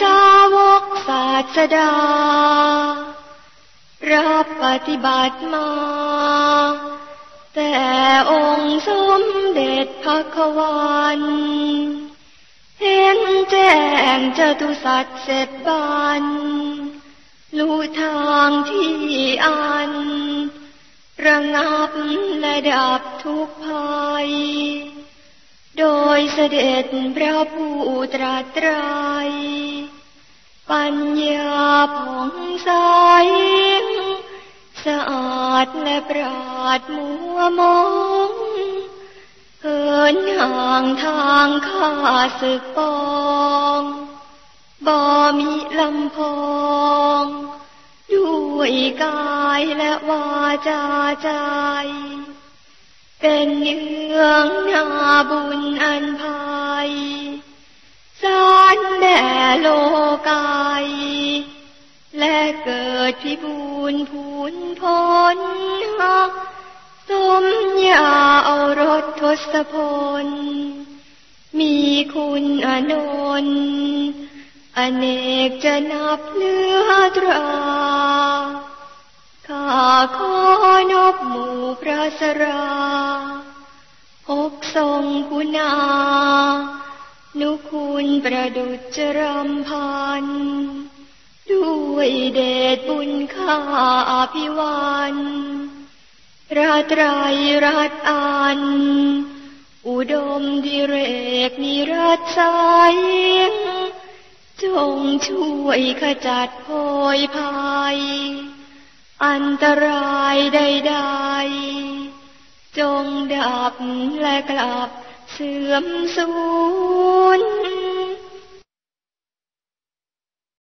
สาวกศาสดา รับปฏิบัติมา แต่องค์สมเด็จพระควันเห็นแจ้งเจตุสัตว์เสร็จบันรู้ทางที่อัน ระงับและดับทุกภัยโดย เสด็จพระผู้ตรัสไตรปัญญาผ่องใสสะอาดและปราดมัวมองเหินห่างทางข้าศึกปองบ่มีลำพองด้วยกายและวาจาใจ เป็นเนืองนาบุญอันภ ดพิบูรพูนพ้นหักสมยาเอารถทศพล มีคุณอนนอเนกจะนับเลือตราข้าขอนบหมู่พระสราพกทรงคุณา นุคุณประดุจจรำพัน ด้วยเดชบุญข้าอภิวันพระตรรัตอัน อุดมดิเรกนิรัตสายจงช่วยขจัดโพยภัย อันตรายใดๆจงดับและกลับเสื่อมสูญ